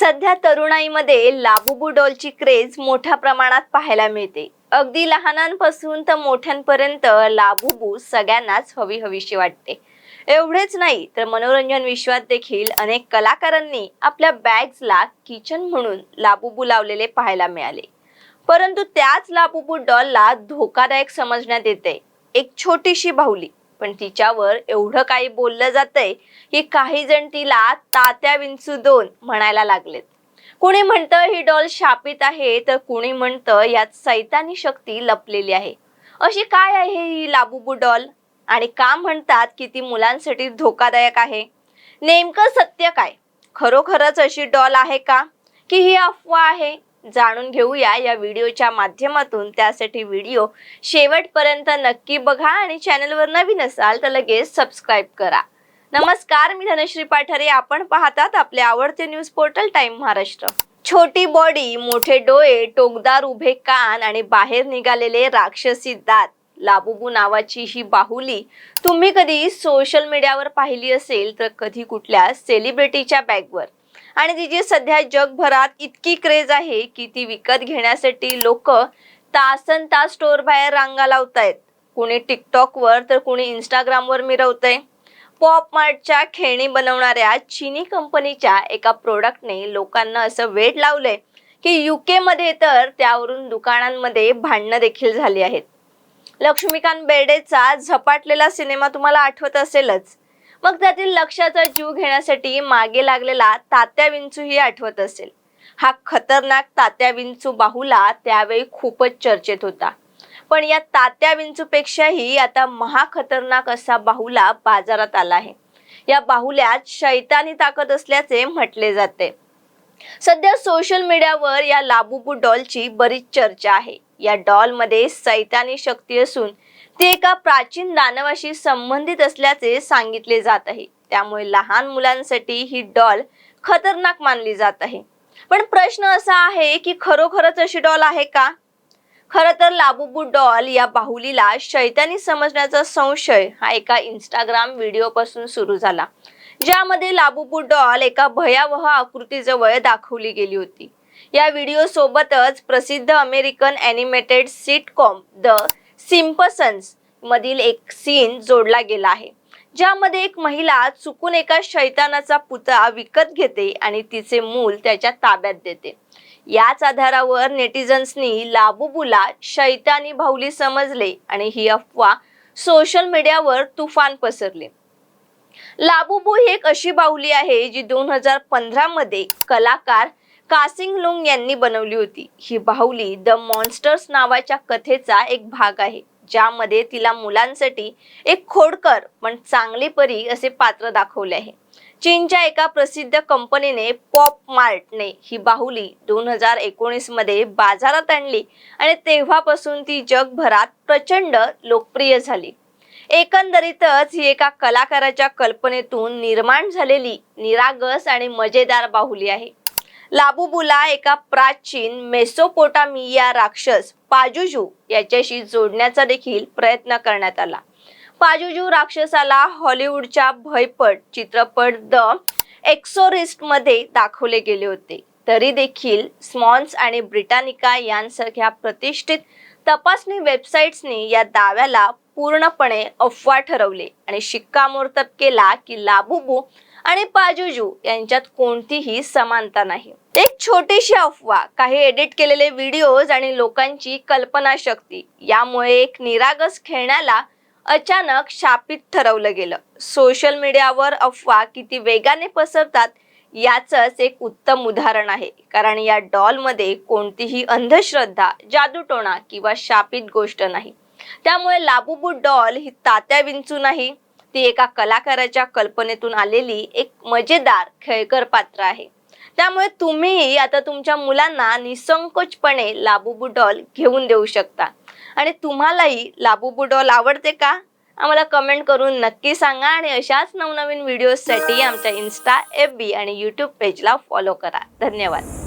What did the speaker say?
सध्या तरुणाईमध्ये लाबुबू डॉलची क्रेज मोठ्या प्रमाणात पाहायला मिळते. अगदी लहानांपासून तर मोठ्यांपर्यंत लाबुबू सगळ्यांनाच हवी हवीशी वाटते. एवढेच नाही तर मनोरंजन विश्वात देखील अनेक कलाकारांनी आपल्या बॅग्सला किचन म्हणून लाबुबू लावलेले पाहायला मिळाले. परंतु त्याच लाबुबू डॉलला धोकादायक समजण्यात येते. एक छोटीशी बाहुली. पण तिच्यावर एवढं काही बोललं जातंय की काही जण तिला तात्या विंचू दोन म्हणायला लागलेत. कुणी म्हणतं ही डॉल शापित आहे तर कुणी म्हणतं यात सैतानी शक्ती लपलेली आहे. अशी काय आहे ही लाबुबू डॉल? आणि का म्हणतात की ती मुलांसाठी धोकादायक आहे? नेमकं सत्य काय? खरोखरच अशी डॉल आहे का? की ही अफवा आहे? जाणून घेऊया या व्हिडिओच्या माध्यमातून. त्यासाठी व्हिडिओ शेवटपर्यंत नक्की बघा आणि चॅनलवर नवीन असाल तर लगेच सबस्क्राईब करा. नमस्कार मी धनश्री पाठारे. आपण पाहतात आपले आवडते न्यूज पोर्टल टाइम महाराष्ट्र. छोटी बॉडी मोठे डोळे टोकदार उभे कान आणि बाहेर निघालेले राक्षसी दात. लाबुबू नावाची ही बाहुली तुम्ही कधी सोशल मीडियावर पाहिली असेल तर कधी कुठल्या सेलिब्रिटीच्या बॅगवर आणि तिची सध्या जगभरात इतकी क्रेज आहे की ती विकत घेण्यासाठी लोक तासन तास स्टोर बाहेर रांगा लावतायत. कुणी टिकटॉकवर तर कुणी इंस्टाग्रामवर मिरवतंय. पॉप मार्टच्या खेळणी बनवणाऱ्या चिनी कंपनीच्या एका प्रोडक्टने लोकांना असं वेड लावलंय की युके मध्ये तर त्यावरून दुकानांमध्ये भांडणं देखील झाली आहेत. लक्ष्मीकांत बेर्डेचा झपाटलेला सिनेमा तुम्हाला आठवत असेलच. मग त्यातील लक्षाचा जीव घेण्यासाठी मागे लागलेला तात्या विंचूही आठवत असेल. हा खतरनाक तात्या विंचू बाहुला त्यावेळी खूपच चर्चेत होता. पण या तात्या विंचूपेक्षाही आता महाखतरनाक असा बाहुला बाजारात आला आहे. या बाहुल्यात शैतानी ताकद असल्याचे म्हटले जाते. सध्या सोशल मीडियावर या लाबुबू डॉलची बरीच चर्चा आहे. या डॉलमध्ये सैतानी शक्ती असून ते एका प्राचीन दानवाशी संबंधित असल्याचे सांगितले जात आहे. त्यामुळे लहान मुलांसाठी ही डॉल खतरनाक मानली जात आहे. पण प्रश्न असा आहे की खरोखरच अशी डॉल आहे का? खर तर लाबुबू डॉल या बाहुलीला शैतानी समजण्याचा संशय हा एका इंस्टाग्राम व्हिडिओ पासून सुरू झाला ज्यामध्ये लाबुबू डॉल एका भयावह आकृतीजवळ दाखवली गेली होती. या व्हिडिओ सोबतच प्रसिद्ध American animated sitcom the Simpsons मधील एक सीन जोडला गेला आहे ज्यामध्ये एक महिला चुकून एका शैतानाचा पुतळा विकत घेते आणि तिचे मूल त्याच्या ताब्यात देते. याच आधारावर नेटिझन्सनी लाबुबूला शैतानी भाऊली समजले आणि ही अफवा सोशल मीडियावर तुफान पसरले. लाबुबू ही एक अशी बाहुली आहे जी दोन हजार पंधरा मध्ये कलाकार कासिंग लुंग यांनी बनवली होती. ही बाहुली द मॉन्स्टर्स नावाच्या कथेचा एक भाग आहे ज्यामध्ये तिला मुलांसाठी एक खोडकर पण चांगली परी असे पात्र दाखवले आहे. चीनच्या एका प्रसिद्ध कंपनीने पॉप मार्टने ही बाहुली दोन हजार एकोणीसमध्ये बाजारात आणली आणि तेव्हापासून ती जगभरात प्रचंड लोकप्रिय झाली. एकंदरीतच ही एका कलाकाराच्या कल्पनेतून निर्माण झालेली निरागस आणि मजेदार बाहुली आहे. लाबुबुला एका प्राचीन मेसोपोटामिया राक्षस पाजुजू याच्याशी जोडण्याचा देखील प्रयत्न करण्यात आला. पाजुजू राक्षसाला हॉलिवूडच्या भयपट चित्रपट द एक्सोरिस्टमध्ये दाखवले गेले होते. तरी देखील स्मॉन्स आणि ब्रिटानिका यांसारख्या प्रतिष्ठित तपासणी वेबसाईट्सनी या दाव्याला पूर्णपणे अफवा ठरवले आणि शिक्कामोर्तब केला की लाबुबू आणि पाजुजू यांच्यात कोणतीही समानता नाही. एक छोटीशी अफवा काही एडिट केलेले व्हिडिओज आणि लोकांची कल्पनाशक्ती यामुळे एक निरागस खेळण्याला अचानक शापित ठरवलं गेलं. सोशल मीडियावर अफवा किती वेगाने पसरतात याचंच एक उत्तम उदाहरण आहे. कारण या डॉलमध्ये कोणतीही अंधश्रद्धा जादूटोणा किंवा शापित गोष्ट नाही. त्यामुळे लाबूबू डॉल ही तात्या विंचू नाही. ती एका कलाकाराच्या कल्पनेतून आलेली एक मजेदार खेळकर पात्र आहे. त्यामुळे तुम्ही आता तुमच्या मुलांना निसंकोचपणे लाबूबू डॉल घेऊन देऊ शकता. आणि तुम्हालाही लाबूबू डॉल आवडते का? आम्हाला कमेंट करून नक्की सांगा आणि अशाच नवनवीन व्हिडिओजसाठी आमच्या इन्स्टा एफ बी आणि यूट्यूब पेजला फॉलो करा. धन्यवाद.